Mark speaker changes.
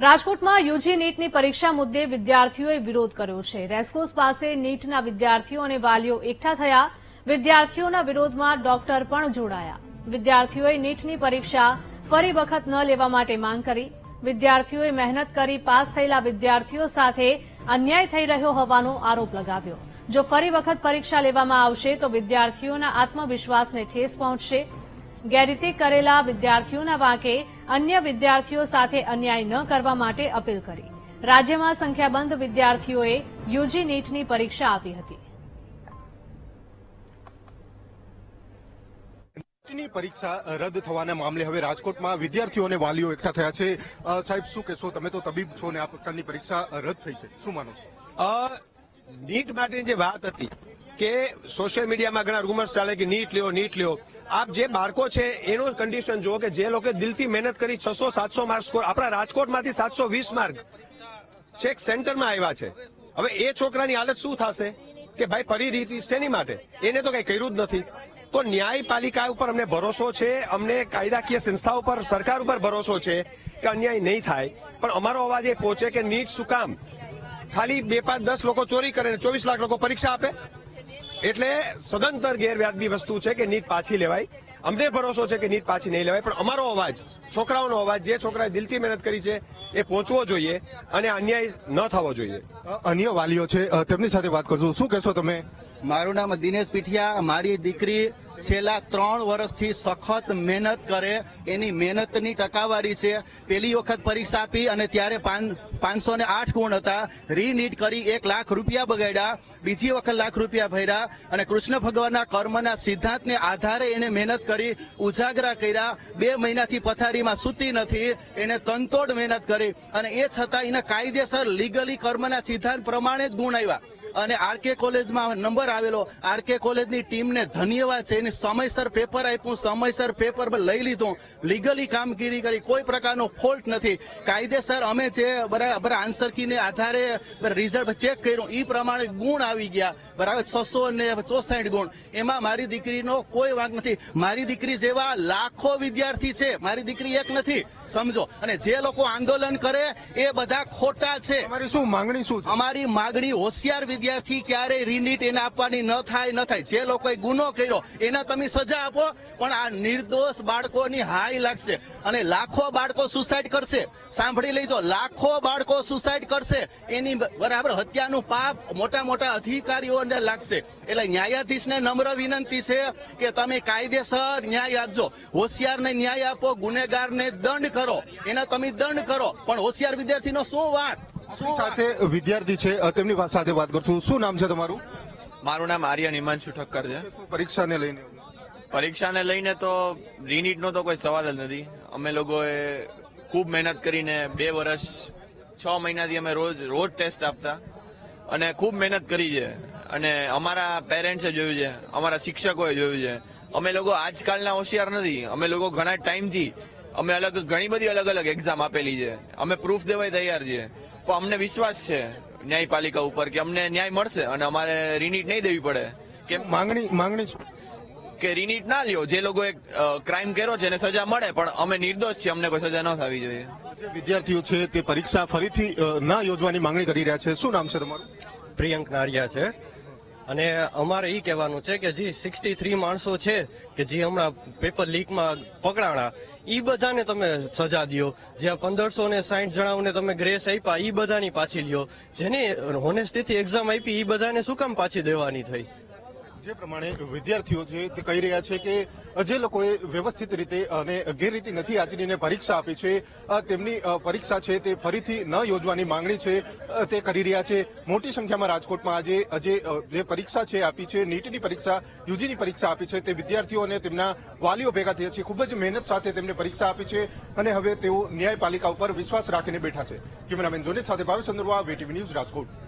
Speaker 1: રાજકોટમાં યુજી નીટની પરીક્ષા મુદ્દે વિદ્યાર્થીઓએ વિરોધ કર્યો છે. રેસકોર્સ પાસે નીટના વિદ્યાર્થીઓ અને વાલીઓ એકઠા થયા. વિદ્યાર્થીઓના વિરોધમાં ડોક્ટર પણ જોડાયા. વિદ્યાર્થીઓએ નીટની પરીક્ષા ફરી વખત ન લેવા માટે માંગ કરી. વિદ્યાર્થીઓએ મહેનત કરી પાસ થયેલા વિદ્યાર્થીઓ સાથે અન્યાય થઈ રહ્યો હોવાનો આરોપ લગાવ્યો. જો ફરી વખત પરીક્ષા લેવામાં આવશે તો વિદ્યાર્થીઓના આત્મવિશ્વાસને ઠેસ પહોંચશે. ગેરરીતિ કરેલા વિદ્યાર્થીઓના વાંકે અન્ય વિદ્યાર્થીઓ સાથે અન્યાય ન કરવા માટે અપીલ કરી. રાજ્યમાં સંખ્યાબંધ વિદ્યાર્થીઓએ યુજી નીટની પરીક્ષા આપી હતી.
Speaker 2: નીટની પરીક્ષા રદ થવાના મામલે હવે રાજકોટમાં વિદ્યાર્થીઓ અને વાલીઓ એકઠા થયા છે. સાહેબ શું કહેશો? તમે તો તબીબ છો ને આ પ્રકારની પરીક્ષા રદ થઈ છે. શું માનો છો?
Speaker 3: નીટ માટેની જે વાત હતી કે સોશિયલ મીડિયામાં ઘણા રૂમર્સ ચાલે કે નીટ લ્યો નીટ લ્યો. આપ જે બાળકો છે, એનું કન્ડિશન જુઓ કે જે લોકો દિલથી મહેનત કરી, છસો, સાતસો માર્ક સ્કોર આપણા રાજકોટમાંથી સાતસો વીસ માર્ક છેક સેન્ટરમાં આવ્યા છે. હવે એ છોકરાની હાલત શું થશે કે ભાઈ ફરી રીત શેની માટે? એને તો કઈ કર્યું જ નથી. તો ન્યાયપાલિકા ઉપર અમને ભરોસો છે, અમને કાયદાકીય સંસ્થા ઉપર સરકાર ઉપર ભરોસો છે કે અન્યાય નહીં થાય. પણ અમારો અવાજ એ પહોંચે કે નીટ શું કામ? ખાલી બે પાંચ દસ લોકો ચોરી કરે ચોવીસ લાખ લોકો પરીક્ષા આપે? એટલે સદંતર ગેરવ્યાજબી વસ્તુ છે કે નીટ પાછી લેવાય. અમને ભરોસો છે કે નીટ પાછી નહીં લેવાય, પણ અમારો અવાજ, છોકરાઓનો અવાજ, જે છોકરાએ દિલથી મહેનત કરી છે, એ પહોંચવો જોઈએ અને અન્યાય ન થવો જોઈએ.
Speaker 2: અન્ય વાલીઓ છે તેમની સાથે વાત કરજો શું કહેશો તમે?
Speaker 4: મારું નામ દિનેશ પીઠિયા. મારી દીકરી છેલ્લા ત્રણ વર્ષથી સખત મહેનત કરે. એની મહેનતની ટકાવારી છે. પેલી વખત પરીક્ષા આપી અને ત્યારે પાંચસો ને આઠ ગુણ હતા. રીનીટ કરી એક લાખ રૂપિયા બગાડ્યા. બીજી વખત લાખ રૂપિયા ભર્યા અને કૃષ્ણ ભગવાનના કર્મના સિદ્ધાંતને આધારે એને મહેનત કરી, ઉજાગરા કર્યા. બે મહિનાથી પથારીમાં સૂતી નથી. એને તનતોડ મહેનત કરી અને એ છતાં એને કાયદેસર લીગલી કર્મના સિદ્ધાંત પ્રમાણે જ ગુણ આવ્યા અને આરકે કોલેજમાં નંબર આવેલો. આરકે કોલેજની ટીમને ધન્યવાદ છે. એને સમયસર પેપર આપ્યું સમયસર પેપર લઈ લીધું. લીગલી કામગીરી કરી. કોઈ પ્રકારનો ફોલ્ટ નથી. કાયદેસર અમે જે બરાબર આન્સર કીને આધારે રિઝલ્ટ ચેક કર્યું એ પ્રમાણે ગુણ આવી ગયા. બરાબર છસો ને ચોસાઠ ગુણ. એમાં મારી દીકરીનો કોઈ વાંક નથી. મારી દીકરી જેવા લાખો વિદ્યાર્થી છે. મારી દીકરી એક નથી. સમજો. અને જે લોકો આંદોલન કરે એ બધા ખોટા છે.
Speaker 2: અમારી શું માંગણી શું
Speaker 4: અમારી માગણી હોશિયાર વિદ્યાર્થી ક્યારેય રીનીટ એને આપવાની ન થાય ન થાય. જે લોકોએ ગુનો કર્યો, એને તમે સજા આપો, પણ આ નિર્દોષ બાળકોની હાઈ લાગશે. અને લાખો બાળકો સુસાઇડ કરશે. સાંભળી લેજો, લાખો બાળકો સુસાઇડ કરશે. એની બરાબર, હત્યાનું પાપ મોટા મોટા અધિકારીઓને લાગશે. એટલે ન્યાયાધીશને નમ્ર વિનંતી છે કે તમે કાયદેસર ન્યાય આપજો. હોશિયારને ન્યાય આપો, ગુનેગારને દંડ કરો. એને તમે દંડ કરો. પણ હોશિયાર વિદ્યાર્થીનો શું વાત?
Speaker 2: આપણી સાથે વિદ્યાર્થી છે તેમની સાથે વાત કરશું. શું નામ છે તમારું?
Speaker 5: મારું નામ આર્યન હિમાંશુ ઠક્કર છે.
Speaker 2: પરીક્ષાને લઈને?
Speaker 5: પરીક્ષાને લઈને તો રીનીટનો તો કોઈ સવાલ જ નથી. અમે લોકોએ ખૂબ મહેનત કરીને બે વર્ષ છ મહિનાથી અમે રોજ રોજ ટેસ્ટ આપતા અને ખૂબ મહેનત કરી છે. અને અમારા પેરેન્ટ્સે જોયું છે અમારા શિક્ષકોએ જોયું છે. અમે લોકો આજકાલના હોશિયાર નથી. અમે લોકો ઘણા ટાઈમથી અમે અલગ ઘણી બધી અલગ અલગ એક્ઝામ આપેલી છે. અમે પ્રૂફ દેવાય તૈયાર છીએ. પણ અમને વિશ્વાસ છે ન્યાયપાલિકા ઉપર કે અમને ન્યાય મળશે અને અમારે રિનીટ નહીં દેવી પડે. કે
Speaker 2: માંગણી માંગણી શું
Speaker 5: કે રિનીટ ના લ્યો. જે લોકોએ ક્રાઇમ કર્યો છે એને સજા મળે પણ અમે નિર્દોષ છીએ અમને કોઈ સજા ન થવી જોઈએ.
Speaker 2: વિદ્યાર્થીઓ છે તે પરીક્ષા ફરીથી ન ના યોજવાની માંગણી કરી રહ્યા છે. શું નામ છે તમારું?
Speaker 6: પ્રિયંક નારિયા છે. અને અમારે એ કહેવાનું છે કે જે સિક્સટી થ્રી માણસો છે કે જે હમણાં પેપર લીકમાં પકડાણા એ બધાને તમે સજા દો જે પંદરસો ને સાઠ જણાઓને તમે ગ્રેસ આપ્યા એ બધાની પાછી લ્યો. જેને હોનેસ્ટીથી એક્ઝામ આપી એ બધાને શું કામ પાછી દેવાની થઈ?
Speaker 2: જે પ્રમાણે વિદ્યાર્થીઓ છે તે કહી રહ્યા છે કે જે લોકોએ વ્યવસ્થિત રીતે અને ગેરરીતિ નથી આચરીને પરીક્ષા આપી છે તેમની પરીક્ષા છે તે ફરીથી ન યોજવાની માંગણી છે તે કરી રહ્યા છે. મોટી સંખ્યામાં રાજકોટમાં આજે જે પરીક્ષા છે આપી છે, નીટની પરીક્ષા, યુજીની પરીક્ષા આપી છે, તે વિદ્યાર્થીઓ અને તેમના વાલીઓ ભેગા થયા છે. ખૂબ જ મહેનત સાથે તેમને પરીક્ષા આપી છે અને હવે તેઓ ન્યાયપાલિકા ઉપર વિશ્વાસ રાખીને બેઠા છે. કેમેરામેન જોનેત સાથે ભાવેશ ચંદ્રવા વીટીવી ન્યૂઝ રાજકોટ.